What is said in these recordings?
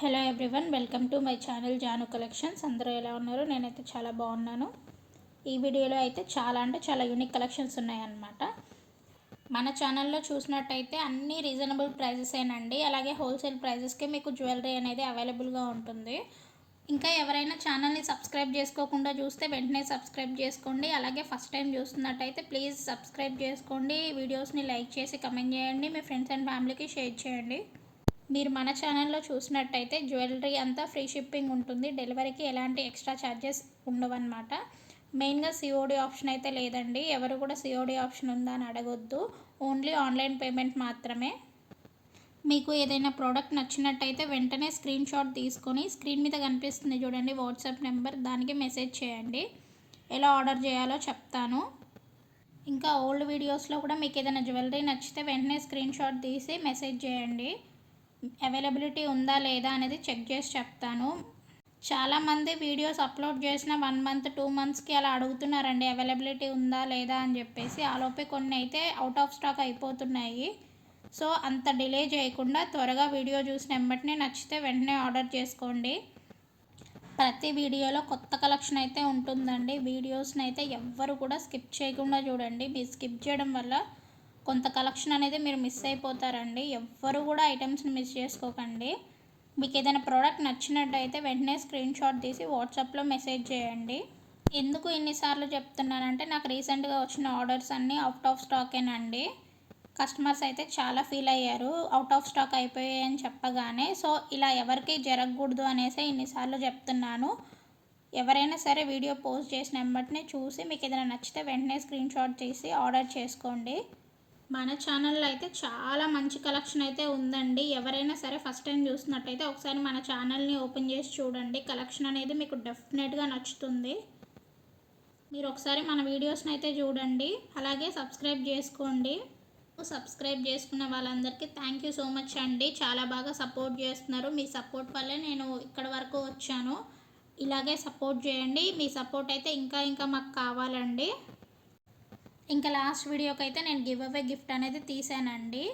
Hello everyone welcome to my channel Jaanu collections. అందరూ ఎలా ఉన్నారు? నేనైతే చాలా బాగున్నాను. ఈ వీడియోలో అయితే చాలా అంటే చాలా యూనిక్ కలెక్షన్స్ ఉన్నాయన్నమాట. మన ఛానల్లో చూసినట్టయితే అన్ని రీజనబుల్ ప్రైజెసేనండి అలాగే హోల్సేల్ ప్రైజెస్కి మీకు జ్యువెలరీ అనేది అవైలబుల్గా ఉంటుంది. ఇంకా ఎవరైనా ఛానల్ని సబ్స్క్రైబ్ చేసుకోకుండా చూస్తే వెంటనే సబ్స్క్రైబ్ చేసుకోండి. అలాగే ఫస్ట్ టైం చూస్తున్నట్టయితే ప్లీజ్ సబ్స్క్రైబ్ చేసుకోండి. వీడియోస్ని లైక్ చేసి కమెంట్ చేయండి. మీ ఫ్రెండ్స్ అండ్ ఫ్యామిలీకి షేర్ చేయండి. మీరు మన ఛానల్లో చూసినట్టయితే జ్యువెలరీ అంతా ఫ్రీ షిప్పింగ్ ఉంటుంది. డెలివరీకి ఎలాంటి ఎక్స్ట్రా ఛార్జెస్ ఉండవన్నమాట. మెయిన్గా సిఓడి ఆప్షన్ అయితే లేదండి. ఎవరు కూడా సిఓడి ఆప్షన్ ఉందా అని అడగొద్దు. ఓన్లీ ఆన్లైన్ పేమెంట్ మాత్రమే. మీకు ఏదైనా ప్రోడక్ట్ నచ్చినట్టయితే వెంటనే స్క్రీన్ షాట్ తీసుకొని స్క్రీన్ మీద కనిపిస్తుంది చూడండి వాట్సాప్ నెంబర్. దానికి మెసేజ్ చేయండి. ఎలా ఆర్డర్ చేయాలో చెప్తాను. ఇంకా ఓల్డ్ వీడియోస్లో కూడా మీకు ఏదైనా జ్యువెలరీ నచ్చితే వెంటనే స్క్రీన్ షాట్ తీసి మెసేజ్ చేయండి. అవైలబిలిటీ ఉందా లేదా అనేది చెక్ చేసి చెప్తాను. చాలామంది వీడియోస్ అప్లోడ్ చేసిన వన్ మంత్ టూ మంత్స్కి అలా అడుగుతున్నారండి అవైలబిలిటీ ఉందా లేదా అని చెప్పేసి. ఆలోపే కొన్ని అయితే అవుట్ ఆఫ్ స్టాక్ అయిపోతున్నాయి. సో అంత డిలే చేయకుండా త్వరగా వీడియో చూసిన వెంబటనే నచ్చితే వెంటనే ఆర్డర్ చేసుకోండి. ప్రతి వీడియోలో కొత్త కలెక్షన్ అయితే ఉంటుందండి. వీడియోస్ని అయితే ఎవ్వరు కూడా స్కిప్ చేయకుండా చూడండి. మీరు స్కిప్ చేయడం వల్ల కొంత కలెక్షన్ అనేది మీరు మిస్ అయిపోతారండి. ఎవ్వరు కూడా ఐటమ్స్ని మిస్ చేసుకోకండి. మీకు ఏదైనా ప్రోడక్ట్ నచ్చినట్టయితే వెంటనే స్క్రీన్ షాట్ తీసి వాట్సాప్లో మెసేజ్ చేయండి. ఎందుకు ఇన్నిసార్లు చెప్తున్నానంటే నాకు రీసెంట్గా వచ్చిన ఆర్డర్స్ అన్నీ అవుట్ ఆఫ్ స్టాకేనండి కస్టమర్స్ అయితే చాలా ఫీల్ అయ్యారు. అవుట్ ఆఫ్ స్టాక్ అయిపోయాయని చెప్పగానే సో ఇలా ఎవరికి జరగకూడదు అనేసి ఇన్నిసార్లు చెప్తున్నాను. ఎవరైనా సరే వీడియో పోస్ట్ చేసిన వెంబటనే చూసి మీకు ఏదైనా నచ్చితే వెంటనే స్క్రీన్ షాట్ తీసి ఆర్డర్ చేసుకోండి. మన ఛానల్లో అయితే చాలా మంచి కలెక్షన్ అయితే ఉందండి. ఎవరైనా సరే ఫస్ట్ టైం చూసినట్టయితే ఒకసారి మన ఛానల్ని ఓపెన్ చేసి చూడండి. కలెక్షన్ అనేది మీకు డెఫినెట్గా నచ్చుతుంది. మీరు ఒకసారి మన వీడియోస్ని అయితే చూడండి. అలాగే సబ్స్క్రైబ్ చేసుకోండి. సబ్స్క్రైబ్ చేసుకున్న వాళ్ళందరికీ థ్యాంక్ యూ సో మచ్ అండి. చాలా బాగా సపోర్ట్ చేస్తున్నారు. మీ సపోర్ట్ వల్లే నేను ఇక్కడ వరకు వచ్చాను. ఇలాగే సపోర్ట్ చేయండి. మీ సపోర్ట్ అయితే ఇంకా ఇంకా మాకు కావాలండి. ఇంకా లాస్ట్ వీడియోకి అయితే నేను గివ్ అవే గిఫ్ట్ అనేది తీసానండి.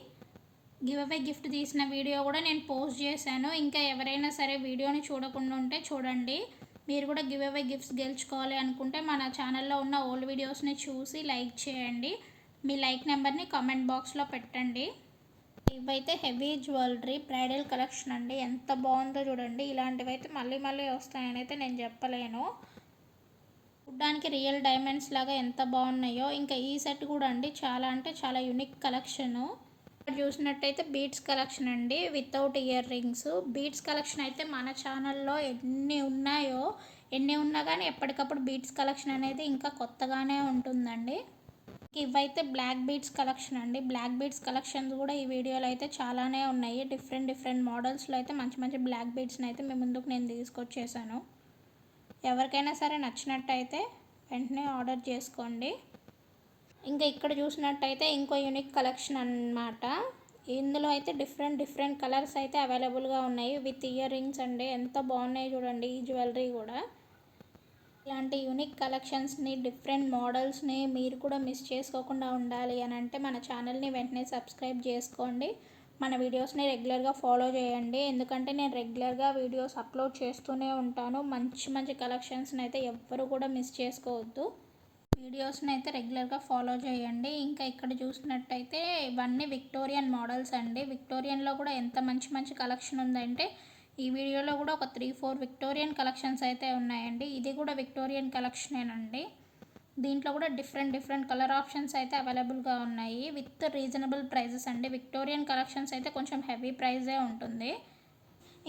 గివ్ అవే గిఫ్ట్ తీసిన వీడియో కూడా నేను పోస్ట్ చేశాను. ఇంకా ఎవరైనా సరే వీడియోని చూడకుండా ఉంటే చూడండి. మీరు కూడా గివ్ అవే గిఫ్ట్స్ గెలుచుకోవాలి అనుకుంటే మన ఛానల్లో ఉన్న ఓల్డ్ వీడియోస్ని చూసి లైక్ చేయండి. మీ లైక్ నెంబర్ని కామెంట్ బాక్స్లో పెట్టండి. ఇవైతే హెవీ జ్యువెలరీ బ్రైడల్ కలెక్షన్ అండి. ఎంత బాగుందో చూడండి. ఇలాంటివి అయితే మళ్ళీ మళ్ళీ వస్తాయని అయితే నేను చెప్పలేను. చూడ్డానికి రియల్ డైమండ్స్ లాగా ఎంత బాగున్నాయో. ఇంకా ఈ సెట్ కూడా అండి. చాలా అంటే చాలా యూనిక్ కలెక్షను. చూసినట్టయితే బీట్స్ కలెక్షన్ అండి. Without ear rings. Beads collection అయితే మన ఛానల్లో ఎన్ని ఉన్నాయో ఎన్ని ఉన్నా కానీ ఎప్పటికప్పుడు బీట్స్ కలెక్షన్ అనేది ఇంకా కొత్తగానే ఉంటుందండి. ఇవైతే బ్లాక్ బీట్స్ కలెక్షన్ అండి. బ్లాక్ బీట్స్ కలెక్షన్స్ కూడా ఈ వీడియోలో అయితే చాలానే ఉన్నాయి. డిఫరెంట్ డిఫరెంట్ మోడల్స్లో అయితే మంచి మంచి బ్లాక్ బీట్స్ని అయితే మీ ముందుకు నేను తీసుకొచ్చేసాను. ఎవరికైనా సరే నచ్చినట్టయితే వెంటనే ఆర్డర్ చేసుకోండి. ఇంకా ఇక్కడ చూసినట్టయితే ఇంకో యూనిక్ కలెక్షన్ అన్నమాట. ఇందులో అయితే డిఫరెంట్ డిఫరెంట్ కలర్స్ అయితే అవైలబుల్గా ఉన్నాయి. విత్ ఇయర్ రింగ్స్ అండి. ఎంత బాగున్నాయి చూడండి ఈ జ్యువెలరీ కూడా. ఇలాంటి యూనిక్ కలెక్షన్స్ని డిఫరెంట్ మోడల్స్ని మీరు కూడా మిస్ చేసుకోకుండా ఉండాలి అని అంటే మన ఛానల్ని వెంటనే సబ్స్క్రైబ్ చేసుకోండి. మన వీడియోస్ని రెగ్యులర్గా ఫాలో చేయండి. ఎందుకంటే నేను రెగ్యులర్గా వీడియోస్ అప్లోడ్ చేస్తూనే ఉంటాను. మంచి మంచి కలెక్షన్స్ని అయితే ఎవ్వరు కూడా మిస్ చేసుకోవద్దు. వీడియోస్ని అయితే రెగ్యులర్గా ఫాలో చేయండి. ఇంకా ఇక్కడ చూసినట్టయితే ఇవన్నీ విక్టోరియన్ మోడల్స్ అండి. విక్టోరియన్లో కూడా ఎంత మంచి మంచి కలెక్షన్ ఉందంటే ఈ వీడియోలో కూడా ఒక త్రీ ఫోర్ విక్టోరియన్ కలెక్షన్స్ అయితే ఉన్నాయండి. ఇది కూడా విక్టోరియన్ కలెక్షనేనండి. దీంట్లో కూడా డిఫరెంట్ డిఫరెంట్ కలర్ ఆప్షన్స్ అయితే అవైలబుల్గా ఉన్నాయి. విత్ రీజనబుల్ ప్రైజెస్ అండి. విక్టోరియన్ కలెక్షన్స్ అయితే కొంచెం హెవీ ప్రైజే ఉంటుంది.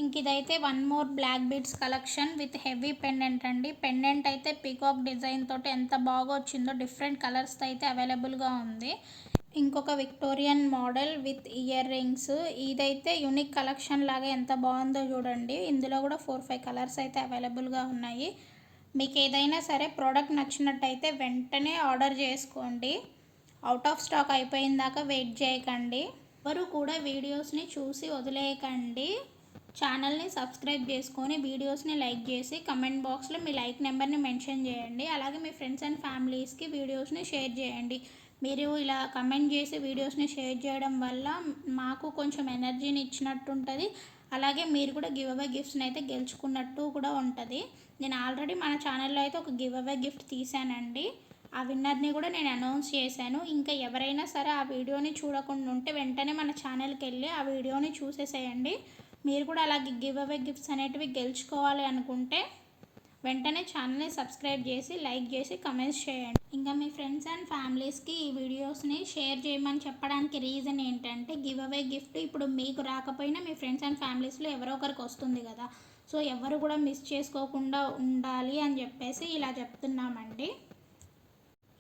ఇంక ఇదైతే one more black beads collection with heavy pendant అండి. పెండెంట్ అయితే పీకాక్ డిజైన్ తోటి ఎంత బాగా వచ్చిందో డిఫరెంట్ కలర్స్తో అయితే అవైలబుల్గా ఉంది. ఇంకొక Victorian model with ear rings ఇదైతే యూనిక్ కలెక్షన్ లాగా ఎంత బాగుందో చూడండి. ఇందులో కూడా ఫోర్ ఫైవ్ కలర్స్ అయితే అవైలబుల్గా ఉన్నాయి. మీకు ఏదైనా సరే ప్రోడక్ట్ నచ్చినట్టయితే వెంటనే ఆర్డర్ చేసుకోండి. అవుట్ ఆఫ్ స్టాక్ అయిపోయిన దాకా వెయిట్ చేయకండి. ఎవరు కూడా వీడియోస్ని చూసి వదిలేయకండి. ఛానల్ని సబ్స్క్రైబ్ చేసుకొని వీడియోస్ని లైక్ చేసి కమెంట్ బాక్స్లో మీ లైక్ నెంబర్ని మెన్షన్ చేయండి. అలాగే మీ ఫ్రెండ్స్ అండ్ ఫ్యామిలీస్కి వీడియోస్ని షేర్ చేయండి. మీరు ఇలా కమెంట్ చేసి వీడియోస్ని షేర్ చేయడం వల్ల మాకు కొంచెం ఎనర్జీని ఇచ్చినట్టు ఉంటుంది అలాగే మీరు కూడా గివ్ అవే గిఫ్ట్స్ని అయితే గెలుచుకున్నట్టు కూడా ఉంటుంది. నేను ఆల్రెడీ మన ఛానల్లో అయితే ఒక గివ్ అవే గిఫ్ట్ తీసానండి ఆ విన్నర్ని కూడా నేను అనౌన్స్ చేశాను. ఇంకా ఎవరైనా సరే ఆ వీడియోని చూడకుండా ఉంటే వెంటనే మన ఛానల్కి వెళ్ళి ఆ వీడియోని చూసేసేయండి. మీరు కూడా అలాగే గివ్ అవే గిఫ్ట్స్ అనేటివి గెలుచుకోవాలి అనుకుంటే వెంటనే ఛానల్ని సబ్స్క్రైబ్ చేసి లైక్ చేసి కమెంట్స్ చేయండి. ఇంకా మీ ఫ్రెండ్స్ అండ్ ఫ్యామిలీస్కి ఈ వీడియోస్ని షేర్ చేయమని చెప్పడానికి రీజన్ ఏంటంటే గివ్ అవే గిఫ్ట్ ఇప్పుడు మీకు రాకపోయినా మీ ఫ్రెండ్స్ అండ్ ఫ్యామిలీస్లో ఎవరో ఒకరికి వస్తుంది కదా. సో ఎవరు కూడా మిస్ చేసుకోకుండా ఉండాలి అని చెప్పేసి ఇలా చెప్తున్నామండి.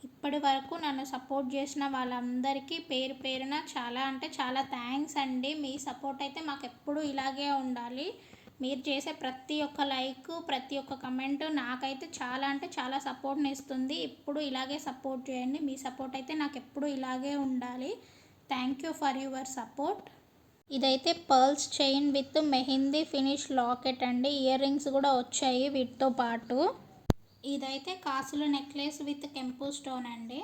ఇప్పటి వరకు నన్ను సపోర్ట్ చేసిన వాళ్ళందరికీ పేరు పేరున చాలా అంటే చాలా థ్యాంక్స్ అండి. మీ సపోర్ట్ అయితే మాకు ఎప్పుడు ఇలాగే ఉండాలి. మీరు చేసే ప్రతి ఒక్క లైక్ ప్రతి ఒక్క కమెంట్ నాకైతే చాలా అంటే చాలా సపోర్ట్ని ఇస్తుంది. ఇప్పుడు ఇలాగే సపోర్ట్ చేయండి. మీ సపోర్ట్ అయితే నాకు ఎప్పుడు ఇలాగే ఉండాలి. Thank you for your support ఇదైతే pearls chain with mehndi finish locket అండి. ఇయర్ రింగ్స్ కూడా వచ్చాయి వీటితో పాటు. ఇదైతే కాసుల నెక్లెస్ విత్ కెంపు స్టోన్ అండి.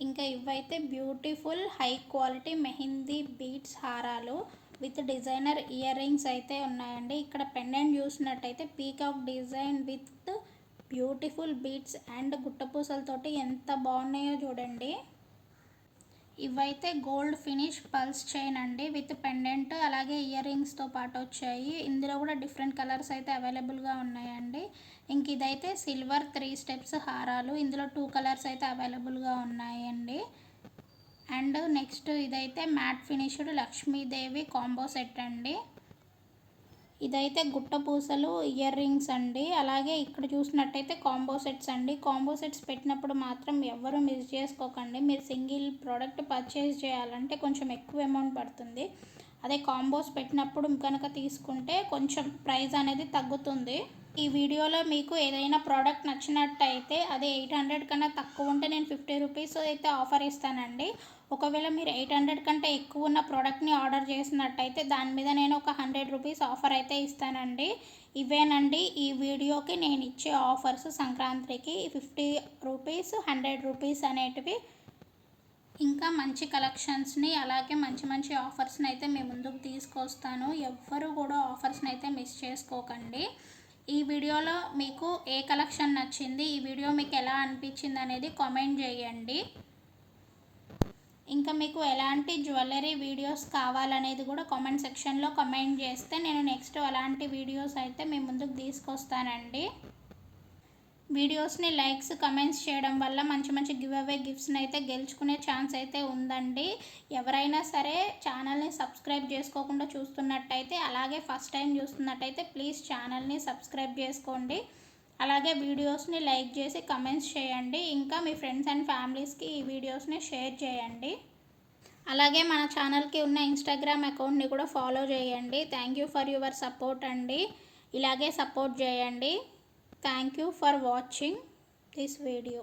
ఇంకా ఇవైతే beautiful high quality mehndi beads హారాలు. విత్ డిజైనర్ ఇయర్ రింగ్స్ అయితే ఉన్నాయండి. ఇక్కడ పెండెంట్ చూసినట్టయితే peacock design with beautiful beads and గుట్టపూసలతోటి ఎంత బాగున్నాయో చూడండి. ఇవైతే గోల్డ్ ఫినిష్ పల్స్ చైన్ అండి విత్ పెండెంట్ అలాగే ఇయర్ రింగ్స్తో పాటు వచ్చాయి. ఇందులో కూడా డిఫరెంట్ కలర్స్ అయితే అవైలబుల్గా ఉన్నాయండి. ఇంక ఇదైతే సిల్వర్ త్రీ స్టెప్స్ హారాలు. ఇందులో టూ కలర్స్ అయితే అవైలబుల్గా ఉన్నాయండి. అండ్ నెక్స్ట్ ఇదైతే matte finished Lakshmidevi combo set అండి. ఇదైతే గుట్ట పూసలు ఇయర్ రింగ్స్ అండి. అలాగే ఇక్కడ చూసినట్టయితే కాంబో సెట్స్ అండి. కాంబో సెట్స్ పెట్టినప్పుడు మాత్రం ఎవరు మిస్ చేసుకోకండి. మీరు సింగిల్ ప్రోడక్ట్ పర్చేస్ చేయాలంటే కొంచెం ఎక్కువ అమౌంట్ పడుతుంది. అదే కాంబోస్ పెట్టినప్పుడు కనుక తీసుకుంటే కొంచెం ప్రైస్ అనేది తగ్గుతుంది. ఈ వీడియోలో మీకు ఏదైనా ప్రోడక్ట్ నచ్చినట్టయితే అది ఎయిట్ హండ్రెడ్ కన్నా తక్కువ ఉంటే నేను ఫిఫ్టీ రూపీస్ అయితే ఆఫర్ ఇస్తానండి. ఒకవేళ మీరు ఎయిట్ హండ్రెడ్ కంటే ఎక్కువ ఉన్న ప్రోడక్ట్ని ఆర్డర్ చేసినట్టయితే దాని మీద నేను ఒక హండ్రెడ్ రూపీస్ ఆఫర్ అయితే ఇస్తానండి. ఇవేనండి ఈ వీడియోకి నేను ఇచ్చే ఆఫర్స్ సంక్రాంతికి ఫిఫ్టీ రూపీస్ హండ్రెడ్ రూపీస్ అనేటివి. ఇంకా మంచి కలెక్షన్స్ని అలాగే మంచి మంచి ఆఫర్స్ని అయితే మీ ముందుకు తీసుకొస్తాను. ఎవ్వరు కూడా ఆఫర్స్ని అయితే మిస్ చేసుకోకండి. ఈ వీడియోలో మీకు ఏ కలెక్షన్ నచ్చింది ఈ వీడియో మీకు ఎలా అనిపించింది అనేది కామెంట్ చేయండి. ఇంకా మీకు ఎలాంటి జ్యువెలరీ వీడియోస్ కావాలనేది కూడా కామెంట్ సెక్షన్లో కమెంట్ చేస్తే నేను నెక్స్ట్ అలాంటి వీడియోస్ అయితే మీ ముందుకు తీసుకొస్తానండి. వీడియోస్ని లైక్స్ కమెంట్స్ చేయడం వల్ల మంచి మంచి గివ్ అవే గిఫ్ట్స్ని అయితే గెలుచుకునే ఛాన్స్ అయితే ఉందండి. ఎవరైనా సరే ఛానల్ని సబ్స్క్రైబ్ చేసుకోకుండా చూస్తున్నట్టయితే అలాగే ఫస్ట్ టైం చూస్తున్నట్టయితే ప్లీజ్ ఛానల్ని సబ్స్క్రైబ్ చేసుకోండి. అలాగే వీడియోస్ని లైక్ చేసి కమెంట్స్ చేయండి. ఇంకా మీ ఫ్రెండ్స్ అండ్ ఫ్యామిలీస్కి ఈ వీడియోస్ని షేర్ చేయండి. అలాగే మన ఛానల్కి ఉన్న ఇన్స్టాగ్రామ్ అకౌంట్ని కూడా ఫాలో చేయండి. Thank you for your support అండి. ఇలాగే సపోర్ట్ చేయండి. Thank you for watching this video.